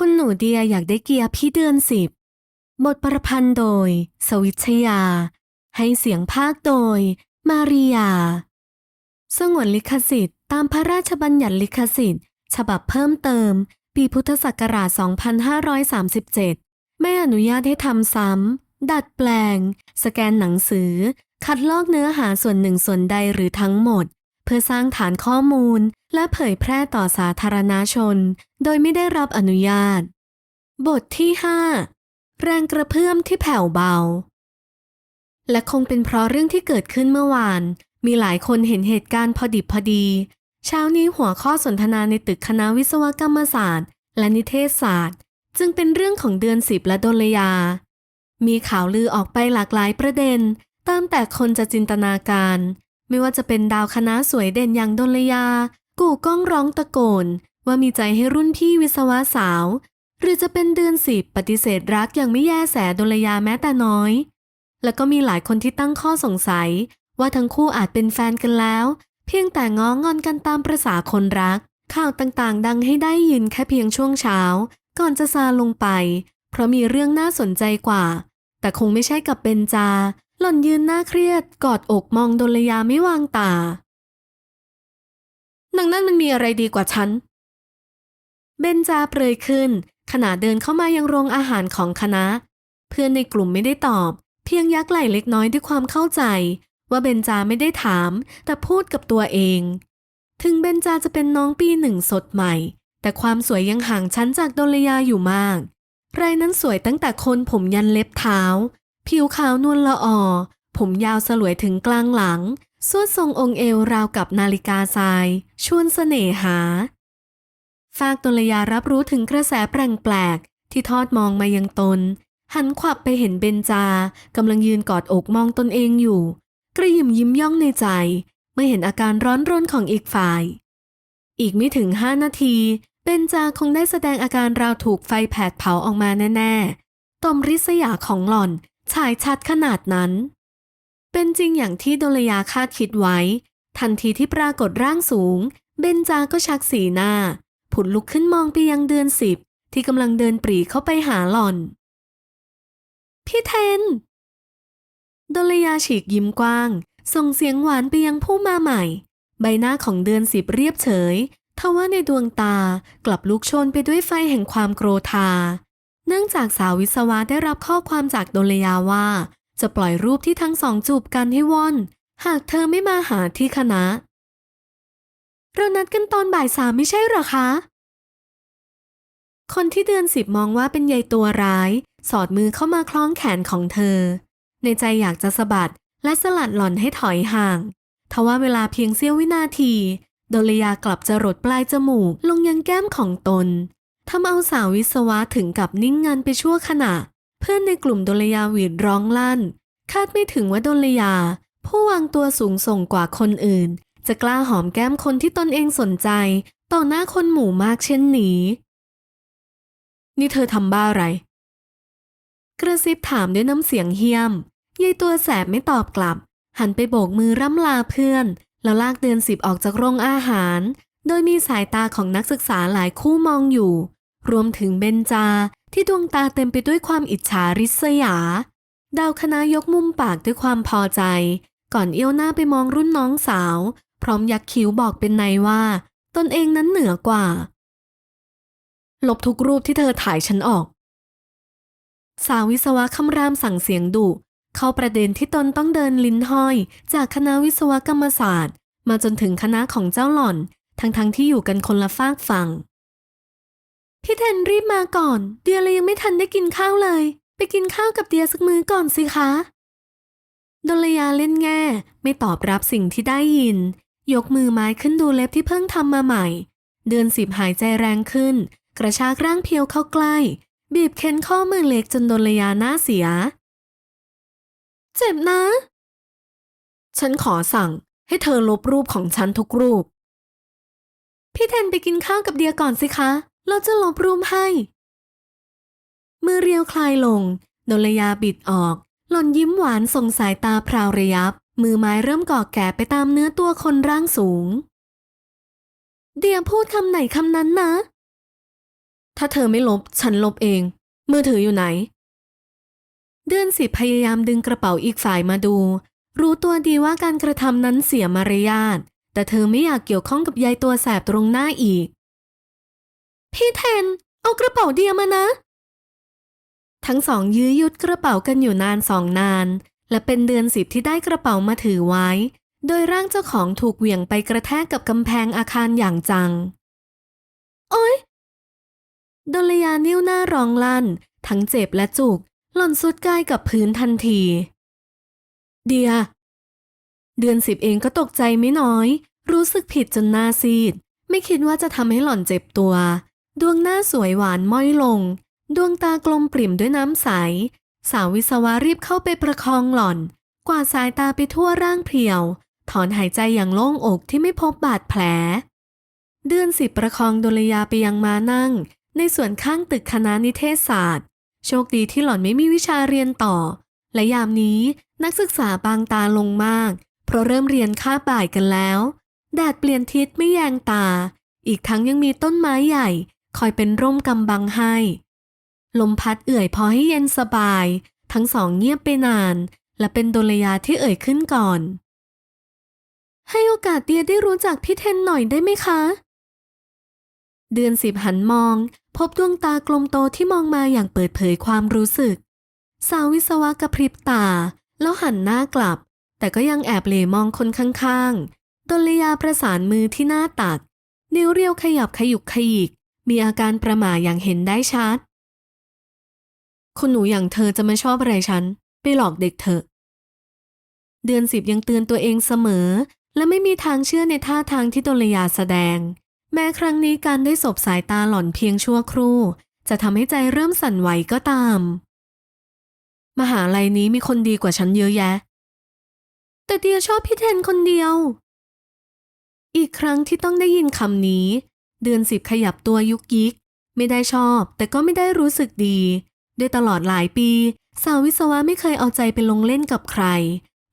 คุณหนูเดียอยากได้เกียร์พี่เดือนสิบบทประพันธ์โดย สวิชยา ให้เสียงภาคโดย มาริยา สงวนลิขสิทธิ์ตามพระราชบัญญัติลิขสิทธิ์ ฉบับเพิ่มเติม ปีพุทธศักราช 2537 ไม่อนุญาตให้ทำซ้ำ ดัดแปลง สแกนหนังสือ คัดลอกเนื้อหาส่วนหนึ่งส่วนใดหรือทั้งหมด เพื่อสร้างฐานข้อมูลและเผยแพร่ต่อสาธารณชน โดยไม่ได้รับอนุญาต บทที่ 5 แรงกระเพื่อมที่แผ่วเบา และคงเป็นเพราะเรื่องที่เกิดขึ้นเมื่อวาน มีหลายคนเห็นเหตุการณ์พอดิบพอดี เช้านี้หัวข้อสนทนาในตึกคณะวิศวกรรมศาสตร์ และนิเทศศาสตร์ จึงเป็นเรื่องของเดือนสิบและดลยา มีข่าวลือออกไปหลากหลายประเด็นตามแต่คนจะจินตนาการ ไม่ว่าจะเป็นดาวคณะสวยเด่นอย่างดลยา กู่ก้องร้องตะโกน ว่ามีใจให้รุ่นพี่วิศวะสาว หรือจะเป็นเดือนสิบปฏิเสธรักอย่างไม่แยแสดลยาแม้แต่น้อย แล้วก็มีหลายคนที่ตั้งข้อสงสัย ว่าทั้งคู่อาจเป็นแฟนกันแล้ว เพียงแต่ง้องอนกันตามประษาคนรัก ข่าวต่างๆ ดังให้ได้ยินแค่เพียงช่วงเช้า ก่อนจะซาลงไป เพราะมีเรื่องน่าสนใจกว่า แต่คงไม่ใช่กับเบนจา หล่อนยืนหน้าเครียดกอดอกมองดลยาไม่วางตา นางนั่นมันมีอะไรดีกว่าฉัน เบนจาเปรยขึ้น ขณะเดินเข้ามายังโรงอาหารของคณะ เพื่อนในกลุ่มไม่ได้ตอบ เพียงยักไหล่เล็กน้อยด้วยความเข้าใจ ว่าเบนจาไม่ได้ถาม แต่พูดกับตัวเอง ถึงเบนจาจะเป็นน้องปีหนึ่งสดใหม่ แต่ความสวยยังห่างชั้นจากดลยาอยู่มากรายนั้นสวยตั้งแต่โคนผมยันเล็บเท้า ผิวขาวนวลละออผมยาวสลวยถึงกลางหลังสวดทรงองค์เอวราวกับนาฬิกาทราย ชวนเสน่หา ฟากตลยารับรู้ถึงกระแสแปลกๆที่ทอดมองมายังตน หันขวับไปเห็นเบนจากำลังยืนกอดอกมองตนเองอยู่ กระยิมยิ้มย่องในใจ เมื่อเห็นอาการร้อนรนของอีกฝ่าย อีกไม่ถึงห้านาที เบนจาคงได้แสดงอาการราวถูกไฟแผดเผาออกมาแน่ๆตมริษยาของหล่อน ฉายชัดขนาดนั้น เป็นจริงอย่างที่ดลยาคาดคิดไว้ ทันทีที่ปรากฏร่างสูง เบนจาก็ชักสีหน้า ผุดลุกขึ้นมองไปยังเดือนสิบที่กำลังเดินปรีเข้าไปหาหล่อน พี่เทน ดลยาฉีกยิ้มกว้าง ส่งเสียงหวานไปยังผู้มาใหม่ ใบหน้าของเดือนสิบเรียบเฉยทว่าในดวงตากลับลุกโชนไปด้วยไฟแห่งความโกรธา เนื่องจากสาววิศวะได้รับข้อความจากโดลยาว่า จะปล่อยรูปที่ทั้งสองจูบกันให้ว่อน หากเธอไม่มาหาที่คณะ เรานัดกันตอนบ่ายสามไม่ใช่หรอคะ คนที่เดือนสิบมองว่าเป็นยายตัวร้าย สอดมือเข้ามาคล้องแขนของเธอ ในใจอยากจะสะบัดและสลัดหล่อนให้ถอยห่างทว่าเวลาเพียงเสี้ยววินาที โดลยากลับจะรดปลายจมูกลงยังแก้มของตน ทำเอาสาววิศวะถึงกับนิ่งงันไปชั่วขณะ เพื่อนในกลุ่มดลยาหวีดร้องลั่น คาดไม่ถึงว่าดลยา ผู้วางตัวสูงส่งกว่าคนอื่น จะกล้าหอมแก้มคนที่ตนเองสนใจ ต่อหน้าคนหมู่มากเช่นนี้ นี่เธอทำบ้าอะไร กระซิบถามด้วยน้ำเสียงเฮี้ยมยายตัวแสบไม่ตอบกลับ หันไปโบกมือร่ำลาเพื่อน แล้วลากเดือนสิบออกจากโรงอาหาร โดยมีสายตาของนักศึกษาหลายคู่มองอยู่ รวมถึงเบนจาที่ดวงตาเต็มไปด้วยความอิจฉาริษยา ดาวคณะยกมุมปากด้วยความพอใจ ก่อนเอี้ยวหน้าไปมองรุ่นน้องสาว พร้อมยักคิ้วบอกเป็นในว่า ตนเองนั้นเหนือกว่า ลบทุกรูปที่เธอถ่ายฉันออก สาววิศวะคำรามสั่งเสียงดุเข้าประเด็นที่ตนต้องเดินลิ้นห้อย จากคณะวิศวกรรมศาสตร์ มาจนถึงคณะของเจ้าหล่อน ทั้งๆทที่อยู่กันคนละฝากฝั่ง พี่เทนรีบมาก่อน เดียเลยยังไม่ทันได้กินข้าวเลย ไปกินข้าวกับเดียสักมื้อก่อนสิคะดลยาเล่นแง่ ไม่ตอบรับสิ่งที่ได้ยิน ยกมือไม้ขึ้นดูเล็บที่เพิ่งทำมาใหม่ เดือนสิบหายใจแรงขึ้น กระชากร่างเพียวเข้าใกล้ บีบเค้นข้อมือเล็กจนดลยาหน้าเสีย เจ็บนะ ฉันขอสั่งให้เธอลบรูปของฉันทุกรูป พี่เทนไปกินข้าวกับเดียก่อนสิคะ เราจะลบรูปให้มือเรียวคลายลง ดลยาบิดออก หล่อนยิ้มหวานส่งสายตาพราวระยับ มือไม้เริ่มก่อแก่ไปตามเนื้อตัวคนร่างสูง เดียพูดคำไหนคำนั้นนะ ถ้าเธอไม่ลบ ฉันลบเอง มือถืออยู่ไหน เดือนสิบพยายามดึงกระเป๋าอีกฝ่ายมาดู รู้ตัวดีว่าการกระทำนั้นเสียมารยาทแต่เธอไม่อยากเกี่ยวข้องกับยายตัวแสบตรงหน้าอีก พี่เทน เอากระเป๋าเดียมานะ ทั้งสองยื้อยุดกระเป๋ากันอยู่นานสองนาน และเป็นเดือนสิบที่ได้กระเป๋ามาถือไว้ โดยร่างเจ้าของถูกเหวี่ยงไปกระแทกกับกำแพงอาคารอย่างจัง โอ๊ยดลยานิ้วหน้าร้องลั่น ทั้งเจ็บและจุก หล่อนสุดกายกับพื้นทันที เดีย เดือนสิบเองก็ตกใจไม่น้อย รู้สึกผิดจนหน้าซีด ไม่คิดว่าจะทำให้หล่อนเจ็บตัว ดวงหน้าสวยหวานม้อยลง ดวงตากลมปริ่มด้วยน้ำใส สาววิศวะรีบเข้าไปประคองหล่อน กวาดสายตาไปทั่วร่างเพรียว ถอนหายใจอย่างโล่งอกที่ไม่พบบาดแผล เดือนสิบประคองดลยาไปยังมานั่ง ในส่วนข้างตึกคณะนิเทศศาสตร์ โชคดีที่หล่อนไม่มีวิชาเรียนต่อ และยามนี้นักศึกษาบางตาลงมาก เพราะเริ่มเรียนค่าบ่ายกันแล้วแดดเปลี่ยนทิศไม่แยงตา อีกทั้งยังมีต้นไม้ใหญ่ คอยเป็นร่มกำบังให้ ลมพัดเอื่อยพอให้เย็นสบาย ทั้งสองเงียบไปนาน และเป็นดลยาที่เอ่ยขึ้นก่อน ให้โอกาสเดียได้รู้จักพี่เทนหน่อยได้ไหมคะ เดือนสิบหันมอง พบดวงตากลมโตที่มองมาอย่างเปิดเผยความรู้สึก สาววิศวะกระพริบตา แล้วหันหน้ากลับ แต่ก็ยังแอบเหลมองคนข้างๆดลยาประสานมือที่หน้าตัก นิ้วเรียวขยับขยุกขยิก มีอาการประหม่าอย่างเห็นได้ชัด คุณหนูอย่างเธอจะม่ชอบอะไรฉัน ไปหลอกเด็กเถอะ เดือนสิบยังเตือนตัวเองเสมอ และไม่มีทางเชื่อในท่าทางที่ดลยาแสดง แม้ครั้งนี้การได้สบสายตาหล่อนเพียงชั่วครู่ จะทำให้ใจเริ่มสั่นไหวก็ตาม มหาลัยนี้มีคนดีกว่าฉันเยอะแยะ แต่เดียชอบพี่เทนคนเดียว อีกครั้งที่ต้องได้ยินคำนี้ เดือนสิบขยับตัวยุกยิก ไม่ได้ชอบแต่ก็ไม่ได้รู้สึกดี ด้วยตลอดหลายปี สาววิศวะไม่เคยเอาใจไปลงเล่นกับใคร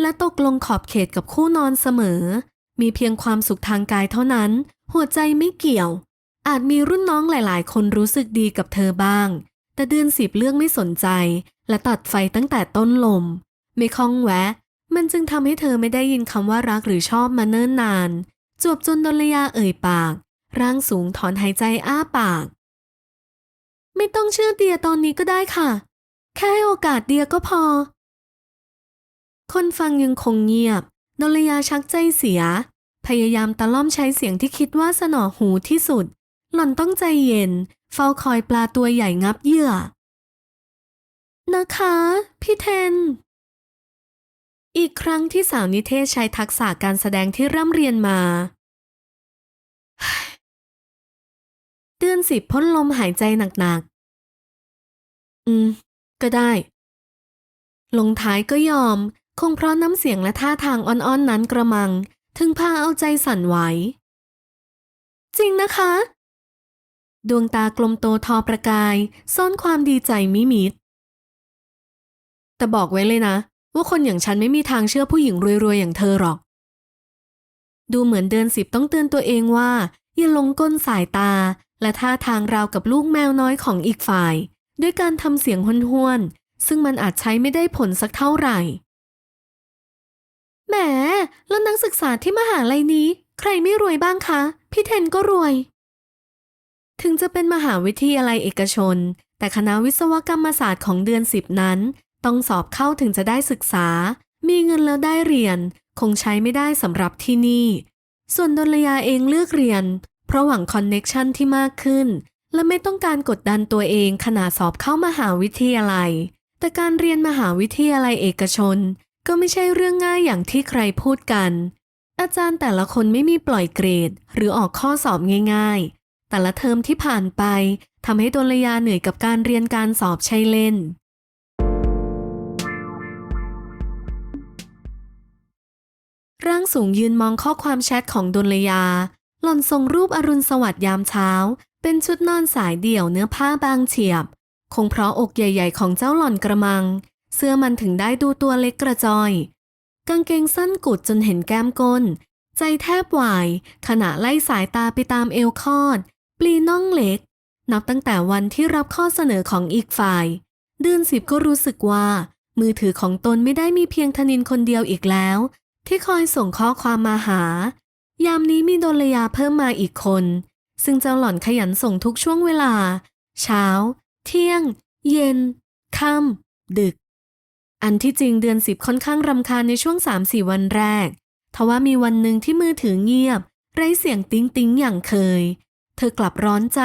และตกลงขอบเขตกับคู่นอนเสมอ มีเพียงความสุขทางกายเท่านั้น หัวใจไม่เกี่ยว อาจมีรุ่นน้องหลาย ๆ คนรู้สึกดีกับเธอบ้าง แต่เดือนสิบเรื่องไม่สนใจ และตัดไฟตั้งแต่ต้นลม ไม่คล้องแวะ มันจึงทำให้เธอไม่ได้ยินคำว่ารักหรือชอบมาเนิ่นนานจวบจนดลยาเอ่ยปาก ร่างสูงถอนหายใจอ้าปาก ไม่ต้องเชื่อเดียตอนนี้ก็ได้ค่ะ แค่ให้โอกาสเดียก็พอ คนฟังยังคงเงียบดลยาชักใจเสีย พยายามตะล่อมใช้เสียงที่คิดว่าสนอหูที่สุด หล่อนต้องใจเย็น เฝ้าคอยปลาตัวใหญ่งับเหยื่อ นะคะ พี่เทน อีกครั้งที่สาวนิเทศใช้ทักษะการแสดงที่ร่ำเรียนมา ดือนสิบพ่นลมหายใจหนักๆ อืม ก็ได้ ลงท้ายก็ยอม คงเพราะน้ำเสียงและท่าทางอ่อนๆนั้นกระมัง ถึงพาเอาใจสั่นไหว จริงนะคะ ดวงตากลมโตทอประกาย ซ่อนความดีใจมิมิดแต่บอกไว้เลยนะ ว่าคนอย่างฉันไม่มีทางเชื่อผู้หญิงรวยๆ อย่างเธอหรอก ดูเหมือนเดือนสิบต้องเตือนตัวเองว่า อย่าลงก้นสายตา และท่าทางราวกับลูกแมวน้อยของอีกฝ่าย ด้วยการทำเสียงห้วนๆ ซึ่งมันอาจใช้ไม่ได้ผลสักเท่าไหร่ แหม แล้วนักศึกษาที่มหาลัยนี้ ใครไม่รวยบ้างคะ พี่เทนก็รวย ถึงจะเป็นมหาวิทยาลัยเอกชน แต่คณะวิศวกรรมศาสตร์ของเดือนสิบนั้น ต้องสอบเข้าถึงจะได้ศึกษา มีเงินแล้วได้เรียน คงใช้ไม่ได้สำหรับที่นี่ ส่วนดลยาเองเลือกเรียน เพราะหวังคอนเน็กชันที่มากขึ้น และไม่ต้องการกดดันตัวเองขณะสอบเข้ามหาวิทยาลัย แต่การเรียนมหาวิทยาลัยเอกชน ก็ไม่ใช่เรื่องง่ายอย่างที่ใครพูดกัน อาจารย์แต่ละคนไม่มีปล่อยเกรด หรือออกข้อสอบง่าย ๆ แต่ละเทอมที่ผ่านไปทำให้ดลยาเหนื่อยกับการเรียนการสอบใช่เล่นร่างสูงยืนมองข้อความแชทของดลยา หล่อนส่งรูปอรุณสวัสดิ์ยามเช้า เป็นชุดนอนสายเดี่ยวเนื้อผ้าบางเฉียบ คงเพราะอกใหญ่ ๆ ของเจ้าหล่อนกระมัง เสื้อมันถึงได้ดูตัวเล็กกระจอย กางเกงสั้นกุดจนเห็นแก้มก้น ใจแทบวาย ขณะไล่สายตาไปตามเอวคอด ปลีน่องเล็ก นับตั้งแต่วันที่รับข้อเสนอของอีกฝ่าย เดือนสิบก็รู้สึกว่า มือถือของตนไม่ได้มีเพียงธนินคนเดียวอีกแล้ว ที่คอยส่งข้อความมาหา ยามนี้มีดลยาเพิ่มมาอีกคน ซึ่งเจ้าหล่อนขยันส่งทุกช่วงเวลา เช้า เที่ยง เย็น ค่ำ ดึก อันที่จริงเดือนสิบค่อนข้างรำคาญในช่วงสามสี่วันแรกทว่ามีวันหนึ่งที่มือถือเงียบ ไร้เสียงติ้งติ้งอย่างเคย เธอกลับร้อนใจ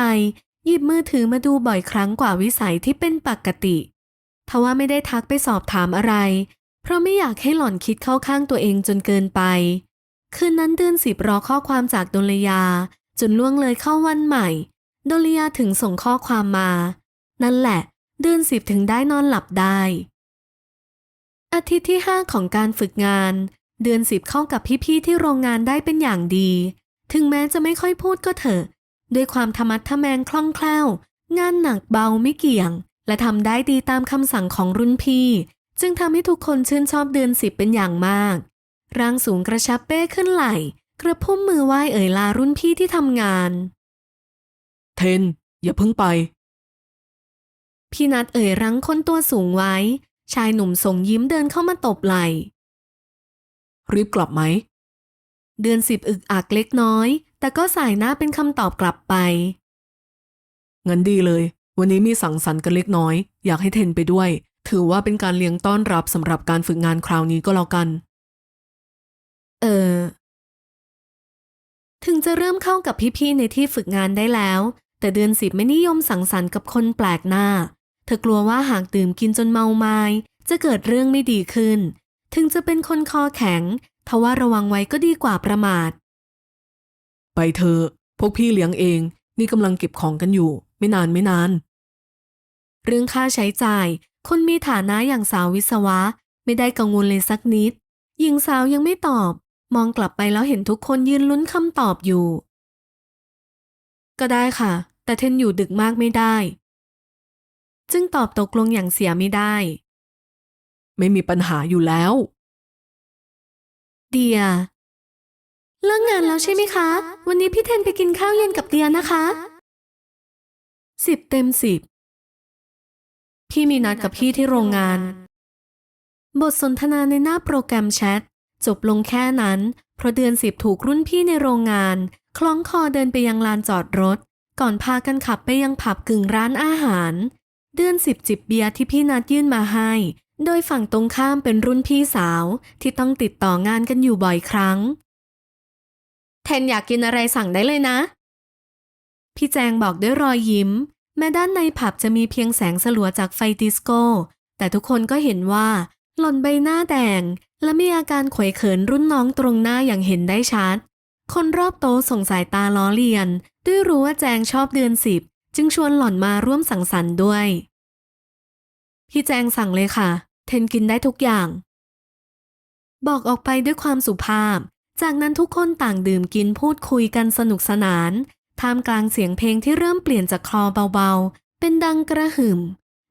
หยิบมือถือมาดูบ่อยครั้งกว่าวิสัยที่เป็นปกติทว่าไม่ได้ทักไปสอบถามอะไร เพราะไม่อยากให้หล่อนคิดเข้าข้างตัวเองจนเกินไป คืนนั้นเดือนสิบรอข้อความจากดลยา จนล่วงเลยเข้าวันใหม่ดลยาถึงส่งข้อความมา นั่นแหละ เดือนสิบถึงได้นอนหลับได้ อาทิตย์ที่ห้าของการฝึกงาน เดือนสิบเข้ากับพี่ๆที่โรงงานได้เป็นอย่างดี ถึงแม้จะไม่ค่อยพูดก็เถอะ ด้วยความธรรมัดทะแมงคล่องแคล่ว งานหนักเบาไม่เกี่ยง และทำได้ดีตามคำสั่งของรุ่นพี่ จึงทำให้ทุกคนชื่นชอบเดือนสิบเป็นอย่างมาก ร่างสูงกระชับเป้ขึ้นไหล่กระพุ่มมือไหว้เอ่ยลารุ่นพี่ที่ทำงาน เทน อย่าเพิ่งไป พี่นัดเอ่ยรั้งคนตัวสูงไว้ ชายหนุ่มส่งยิ้มเดินเข้ามาตบไหล่รีบกลับไหม เดือนสิบอึกอักเล็กน้อย แต่ก็สายหน้าเป็นคำตอบกลับไปงั้นดีเลย วันนี้มีสังสรรค์กันเล็กน้อย อยากให้เทนไปด้วย ถือว่าเป็นการเลี้ยงต้อนรับสำหรับการฝึกงานคราวนี้ก็แล้วกัน เออ ถึงจะเริ่มเข้ากับพี่ๆในที่ฝึกงานได้แล้ว แต่เดือนสิบไม่นิยมสังสรรค์กับคนแปลกหน้า เธอกลัวว่าหากดื่มกินจนเมาไมา้จะเกิดเรื่องไม่ดีขึ้น ถึงจะเป็นคนคอแข็งทว่าระวังไว้ก็ดีกว่าประมาท ไปเถอะพวกพี่เลี้ยงเอง นี่กำลังเก็บของกันอยู่ ไม่นานไม่นาน เรื่องค่าใช้จ่าย คนมีฐานะอย่างสาววิศวะ ไม่ได้กังวลเลยสักนิด หญิงสาวยังไม่ตอบ มองกลับไปแล้วเห็นทุกคนยืนลุ้นคำตอบอยู่ ก็ได้ค่ะ แต่เทนอยู่ดึกมากไม่ได้ จึงตอบตกลงอย่างเสียไม่ได้ ไม่มีปัญหาอยู่แล้ว เดีย เลิกงานแล้วใช่ไหมคะ วันนี้พี่เทนไปกินข้าวเย็นกับเดียนะคะสิบเต็มสิบพี่มีนัดกับพี่ที่โรงงาน บทสนทนาในหน้าโปรแกรมแชท จบลงแค่นั้น เพราะเดือนสิบถูกรุ่นพี่ในโรงงาน คล้องคอเดินไปยังลานจอดรถ ก่อนพากันขับไปยังผับกึ่งร้านอาหาร เดือนสิบจิบเบียร์ที่พี่นัดยื่นมาให้ โดยฝั่งตรงข้ามเป็นรุ่นพี่สาวที่ต้องติดต่องานกันอยู่บ่อยครั้ง เทนอยากกินอะไรสั่งได้เลยนะ พี่แจงบอกด้วยรอยยิ้ม แม้ด้านในผับจะมีเพียงแสงสลัวจากไฟดิสโก้ แต่ทุกคนก็เห็นว่าหล่อนใบหน้าแดง และมีอาการขวยเขินรุ่นน้องตรงหน้าอย่างเห็นได้ชัด คนรอบโต๊ะส่งสายตาล้อเลียน ด้วยรู้ว่าแจงชอบเดือนสิบจึงชวนหล่อนมาร่วมสังสรรค์ด้วย พี่แจงสั่งเลยค่ะ เทนกินได้ทุกอย่าง บอกออกไปด้วยความสุภาพ จากนั้นทุกคนต่างดื่มกินพูดคุยกันสนุกสนาน ท่ามกลางเสียงเพลงที่เริ่มเปลี่ยนจากคลอเบาๆ เป็นดังกระหึ่ม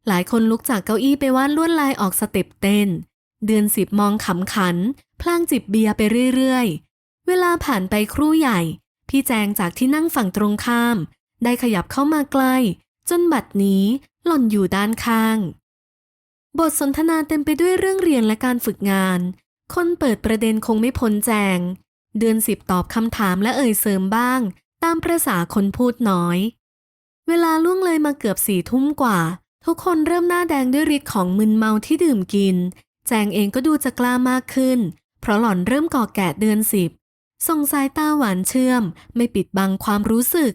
หลายคนลุกจากเก้าอี้ไปวาดลวดลายออกสเต็ปเต้น เดือนสิบมองขำขัน พลางจิบเบียร์ไปเรื่อยๆ เวลาผ่านไปครู่ใหญ่ พี่แจงจากที่นั่งฝั่งตรงข้าม ได้ขยับเข้ามาใกล้ จนบัดนี้หล่อนอยู่ด้านข้าง บทสนทนาเต็มไปด้วยเรื่องเรียนและการฝึกงาน คนเปิดประเด็นคงไม่พ้นแจง เดือนสิบตอบคำถามและเอ่ยเสริมบ้าง ตามประษาคนพูดน้อย เวลาล่วงเลยมาเกือบสี่ทุ่มกว่า ทุกคนเริ่มหน้าแดงด้วยฤทธิ์ของมึนเมาที่ดื่มกิน แจงเองก็ดูจะกล้ามากขึ้น เพราะหล่อนเริ่มก่อแกะเดือนสิบส่งสายตาหวานเชื่อม ไม่ปิดบังความรู้สึก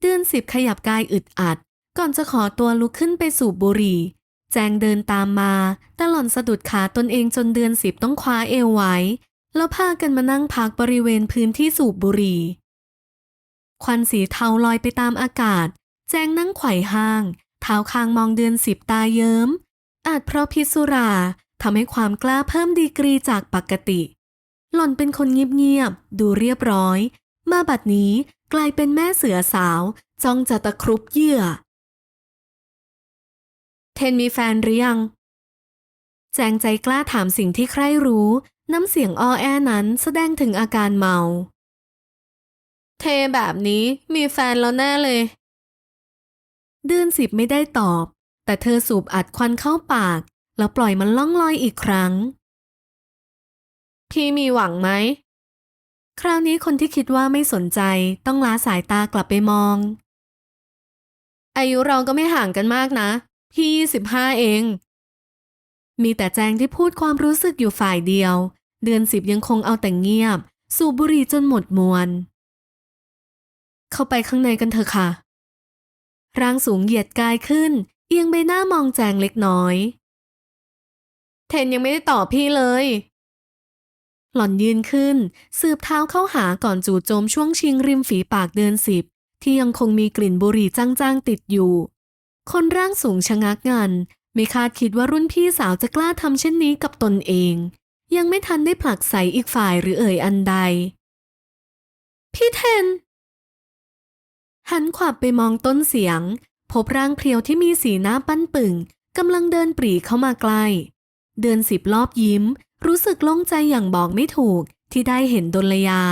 เดือนสิบขยับกายอึดอัด ก่อนจะขอตัวลุกขึ้นไปสูบบุหรี่ แจงเดินตามมา แต่หล่อนสะดุดขาตนเองจนเดือนสิบต้องคว้าเอวไว้ แล้วพากันมานั่งพักบริเวณพื้นที่สูบบุหรี่ ควันสีเทาลอยไปตามอากาศ แจงนั่งไขว่ห้าง เท้าคางมองเดือนสิบตาเยิ้ม อาจเพราะพิษสุรา ทำให้ความกล้าเพิ่มดีกรีจากปกติ หล่อนเป็นคนเงียบๆ ดูเรียบร้อย มาบัดนี้กลายเป็นแม่เสือสาวจ้องจะตะครุบเหยื่อ เทนมีแฟนหรือยัง แจงใจกล้าถามสิ่งที่ใครรู้ น้ำเสียงอ้อแอนั้นแสดงถึงอาการเมา เทแบบนี้มีแฟนแล้วแน่เลย เดือนสิบไม่ได้ตอบ แต่เธอสูบอัดควันเข้าปาก แล้วปล่อยมันล่องลอยอีกครั้ง พี่มีหวังไหม คราวนี้คนที่คิดว่าไม่สนใจต้องล้าสายตากลับไปมอง อายุเราก็ไม่ห่างกันมากนะ พี่ยี่สิบห้าเอง มีแต่แจงที่พูดความรู้สึกอยู่ฝ่ายเดียว เดือนสิบยังคงเอาแต่เงียบ สูบบุหรี่จนหมดมวนเข้าไปข้างในกันเถอะค่ะร่างสูงเหยียดกายขึ้น เอียงใบหน้ามองแจงเล็กน้อย เทนยังไม่ได้ตอบพี่เลย หล่อนยืนขึ้น สืบเท้าเข้าหาก่อนจู่โจมช่วงชิงริมฝีปากเดือนสิบ ที่ยังคงมีกลิ่นบุหรี่จ้างๆติดอยู่ คนร่างสูงชะงักงัน ไม่คาดคิดว่ารุ่นพี่สาวจะกล้าทำเช่นนี้กับตนเอง ยังไม่ทันได้ผลักใส่อีกฝ่ายหรือเอ่ยอันใด พี่เทน หันขวับไปมองต้นเสียง พบร่างเพรียวที่มีสีหน้าปั้นปึ่งกำลังเดินปรีเข้ามาใกล้ เดือนสิบรอบยิ้ม รู้สึกโล่งใจอย่างบอกไม่ถูกที่ได้เห็นดลยา